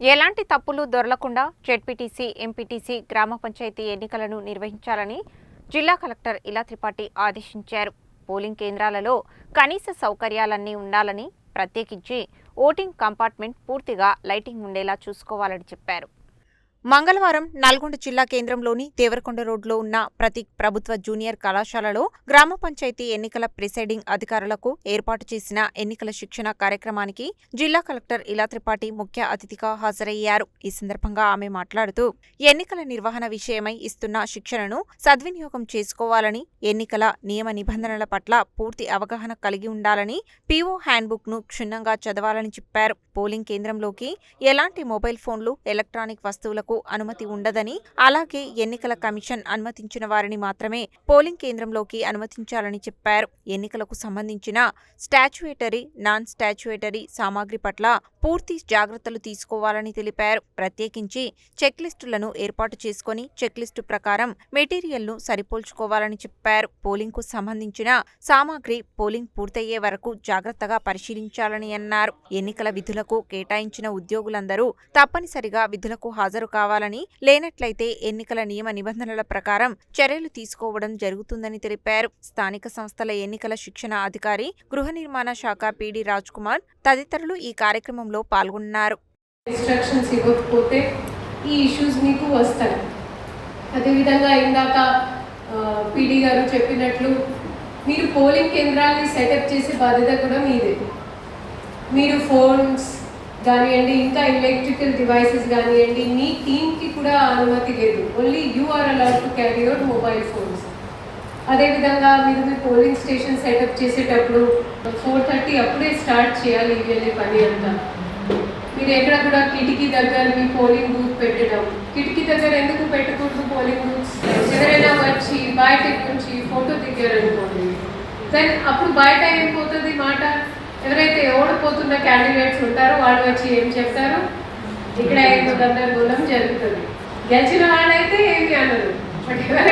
ఎలాంటి తప్పులు దొరలకుండా ZPTC MPTC గ్రామ పంచాయతీ ఎన్నికలను నిర్వహించాలని జిల్లా కలెక్టర్ ఇలా త్రిపాఠి ఆదేశించారు. పోలింగ్ కేంద్రాలలో కనీస సౌకర్యాలన్నీ ఉండాలని ప్రత్యేకించి ఓటింగ్ కంపార్ట్మెంట్ పూర్తిగా లైటింగ్ ఉండేలా చూసుకోవాలని చెప్పారు. మంగళవారం నల్గొండ జిల్లా కేంద్రంలోని దేవరకొండ రోడ్లో ఉన్న ప్రతి ప్రభుత్వ జూనియర్ కళాశాలలో గ్రామ పంచాయతీ ఎన్నికల ప్రిసైడింగ్ అధికారులకు ఏర్పాటు చేసిన ఎన్నికల శిక్షణ కార్యక్రమానికి జిల్లా కలెక్టర్ ఇలా త్రిపాఠి ముఖ్య అతిథిగా హాజరయ్యారు. ఈ సందర్భంగా ఆమె మాట్లాడుతూ ఎన్నికల నిర్వహణ విషయమై ఇస్తున్న శిక్షణను సద్వినియోగం చేసుకోవాలని ఎన్నికల నియమ నిబంధనల పట్ల పూర్తి అవగాహన కలిగి ఉండాలని పీఓ హ్యాండ్బుక్ను క్షుణ్ణంగా చదవాలని చెప్పారు. పోలింగ్ కేంద్రంలోకి ఎలాంటి మొబైల్ ఫోన్లు ఎలక్ట్రానిక్ వస్తువులకు అనుమతి ఉండదని అలాగే ఎన్నికల కమిషన్ అనుమతించిన వారిని మాత్రమే పోలింగ్ కేంద్రంలోకి అనుమతించాలని చెప్పారు. ఎన్నికలకు సంబంధించిన స్టాచ్యుయేటరీ నాన్ స్టాచ్యుయేటరీ సామాగ్రి పట్ల పూర్తి జాగ్రత్తలు తీసుకోవాలని తెలిపారు. ప్రత్యేకించి చెక్ లిస్టులను ఏర్పాటు చేసుకుని చెక్ లిస్టు ప్రకారం మెటీరియల్ను సరిపోల్చుకోవాలని చెప్పారు. పోలింగ్కు సంబంధించిన సామాగ్రి పోలింగ్ పూర్తయ్యే వరకు జాగ్రత్తగా పరిశీలించాలని అన్నారు. ఎన్నికల విధులకు కేటాయించిన ఉద్యోగులందరూ తప్పనిసరిగా విధులకు హాజరు కావాలని లేనట్లయితే ఎన్నికల నియమ నిబంధనల ప్రకారం చర్యలు తీసుకోవడం జరుగుతుందని తెలిపారు. స్థానిక సంస్థల ఎన్నికల శిక్షణ అధికారి గృహ నిర్మాణ శాఖ పీడి రాజ్ కుమార్ తదితరులు ఈ కార్యక్రమంలో పాల్గొన్నారు. ఇన్స్ట్రక్షన్స్ ఇవ్వకపోతే ఈ ఇష్యూస్ మీకు వస్తాయి. అదేవిధంగా ఇందాక పీడీ గారు చెప్పినట్లు మీరు పోలింగ్ కేంద్రాన్ని సెటప్ చేసే బాధ్యత కూడా మీదే. మీరు ఫోన్స్ కానివ్వండి ఇంకా ఎలక్ట్రికల్ డివైసెస్ కానివ్వండి మీ టీమ్కి కూడా అనుమతి లేదు. Only you are allowed to carry your mobile phones అదేవిధంగా మీరు మీ పోలింగ్ స్టేషన్ సెటప్ చేసేటప్పుడు ఫోర్ థర్టీ అప్పుడే స్టార్ట్ చేయాలి ఇవన్నీ పని అంతా. మీరు ఎక్కడ కూడా కిటికీ దగ్గర మీ పోలింగ్ బూత్ పెట్టడం. కిటికీ దగ్గర ఎందుకు పెట్టకూడదు పోలింగ్ బూత్స్ ఎవరైనా వచ్చి బయట నుంచి ఫోటో దిగారనుకోండి. దెన్ అప్పుడు బయట ఏమైపోతుంది మాట? ఎవరైతే ఓడిపోతున్న క్యాండిడేట్స్ ఉంటారో వాళ్ళు వచ్చి ఏం చెప్తారు? ఇక్కడ ఏదో గందరగోళం జరుగుతుంది. గెలిచిన వాళ్ళైతే ఏమి అనరు. బట్